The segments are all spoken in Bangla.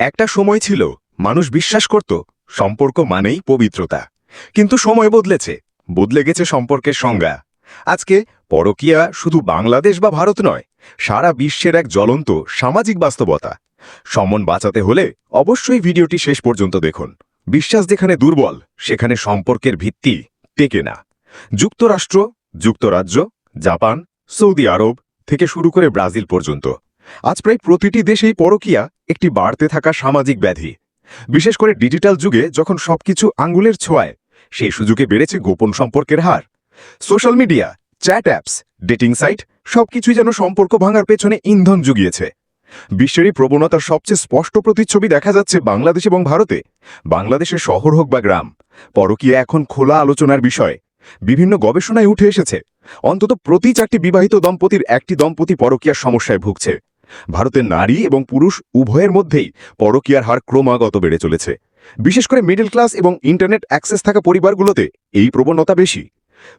একটা সময় ছিল, মানুষ বিশ্বাস করত, সম্পর্ক মানেই পবিত্রতা। কিন্তু সময় বদলেছে, বদলে গেছে সম্পর্কের সংজ্ঞা। আজকে পরকীয়া শুধু বাংলাদেশ বা ভারত নয়, সারা বিশ্বের এক জ্বলন্ত সামাজিক বাস্তবতা। সম্মন বাঁচাতে হলে অবশ্যই ভিডিওটি শেষ পর্যন্ত দেখুন। বিশ্বাস যেখানে দুর্বল, সেখানে সম্পর্কের ভিত্তি টেকে না। যুক্তরাষ্ট্র, যুক্তরাজ্য, জাপান, সৌদি আরব থেকে শুরু করে ব্রাজিল পর্যন্ত। আজ প্রায় প্রতিটি দেশেই পরকীয়া একটি বাড়তে থাকা সামাজিক ব্যাধি। বিশেষ করে ডিজিটাল যুগে যখন সবকিছু আঙ্গুলের ছোঁয়ায়, সেই সুযোগে বেড়েছে গোপন সম্পর্কের হার। Social media, chat apps, dating site সবকিছুই যেন সম্পর্ক ভাঙার পেছনে ইন্ধন জুগিয়েছে। বিশ্বেরই প্রবণতার সবচেয়ে স্পষ্ট প্রতিচ্ছবি দেখা যাচ্ছে বাংলাদেশ এবং ভারতে। বাংলাদেশের শহর হোক বা গ্রাম, পরকীয়া এখন খোলা আলোচনার বিষয়। বিভিন্ন গবেষণায় উঠে এসেছে, অন্তত প্রতি চারটি বিবাহিত দম্পতির একটি দম্পতি পরকীয়ার সমস্যায় ভুগছে। ভারতের নারী এবং পুরুষ উভয়ের মধ্যেই পরকীয়ার হার ক্রমাগত বেড়ে চলেছে। বিশেষ করে মিডল ক্লাস এবং ইন্টারনেট অ্যাক্সেস থাকা পরিবারগুলোতে এই প্রবণতা বেশি।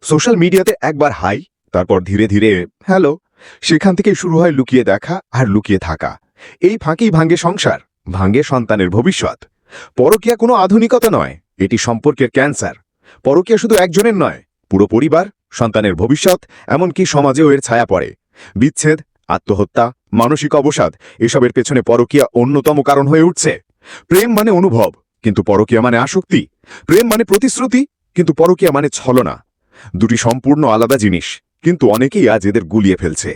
সোশ্যাল মিডিয়াতে একবার হাই তারপর ধীরে ধীরে হ্যালো সেখান থেকেই শুরু হয় লুকিয়ে দেখা আর লুকিয়ে থাকা। এই ফাঁকেই ভাঙ্গে সংসার ভাঙ্গে সন্তানের ভবিষ্যৎ। পরকীয়া কোনো আধুনিকতা নয়, এটি সম্পর্কের ক্যান্সার পরকীয়া শুধু একজনের নয়, পুরো পরিবার, সন্তানের ভবিষ্যৎ, এমনকি সমাজেও এর ছায়া পড়ে। বিচ্ছেদ, আত্মহত্যা মানসিক অবসাদ এসবের পেছনে পরকীয়া অন্যতম কারণ হয়ে উঠছে। প্রেম মানে অনুভব, কিন্তু পরকীয়া মানে আসক্তি। প্রেম মানে প্রতিশ্রুতি, কিন্তু পরকীয়া মানে ছলনা। দুটি সম্পূর্ণ আলাদা জিনিস, কিন্তু অনেকেই আজ এদের গুলিয়ে ফেলছে।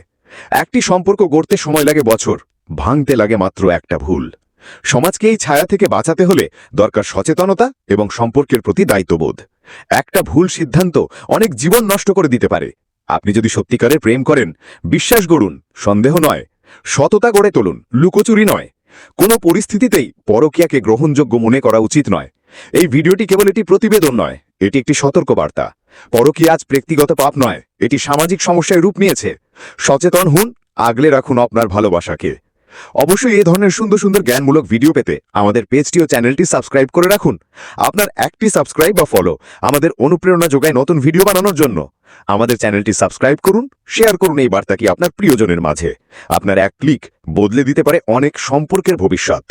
একটি সম্পর্ক গড়তে সময় লাগে বছর, ভাঙতে লাগে মাত্র একটা ভুল। সমাজকে এই ছায়া থেকে বাঁচাতে হলে দরকার সচেতনতা এবং সম্পর্কের প্রতি দায়িত্ববোধ। একটা ভুল সিদ্ধান্ত অনেক জীবন নষ্ট করে দিতে পারে। আপনি যদি সত্যিকারে প্রেম করেন, বিশ্বাস গড়ুন, সন্দেহ নয় সততা গড়ে তুলুন, লুকোচুরি নয়। কোনো পরিস্থিতিতেই পরকীয়াকে গ্রহণযোগ্য মনে করা উচিত নয়। এই ভিডিওটি কেবল একটি প্রতিবেদন নয়, এটি একটি সতর্কবার্তা। পরকীয়া আজ ব্যক্তিগত পাপ নয়, এটি সামাজিক সমস্যায় রূপ নিয়েছে। সচেতন হুন, আগলে রাখুন আপনার ভালোবাসাকে। অবশ্যই এই ধরনের সুন্দর সুন্দর জ্ঞানমূলক ভিডিও পেতে আমাদের পেজটি ও চ্যানেলটি সাবস্ক্রাইব করে রাখুন। আপনার একটি সাবস্ক্রাইব বা ফলো আমাদের অনুপ্রেরণা যোগায় নতুন ভিডিও বানানোর জন্য। আমাদের চ্যানেলটি সাবস্ক্রাইব করুন, শেয়ার করুন এই বার্তাটি আপনার প্রিয়জনের মাঝে। আপনার এক ক্লিক বদলে দিতে পারে অনেক সম্পর্কের ভবিষ্যৎ।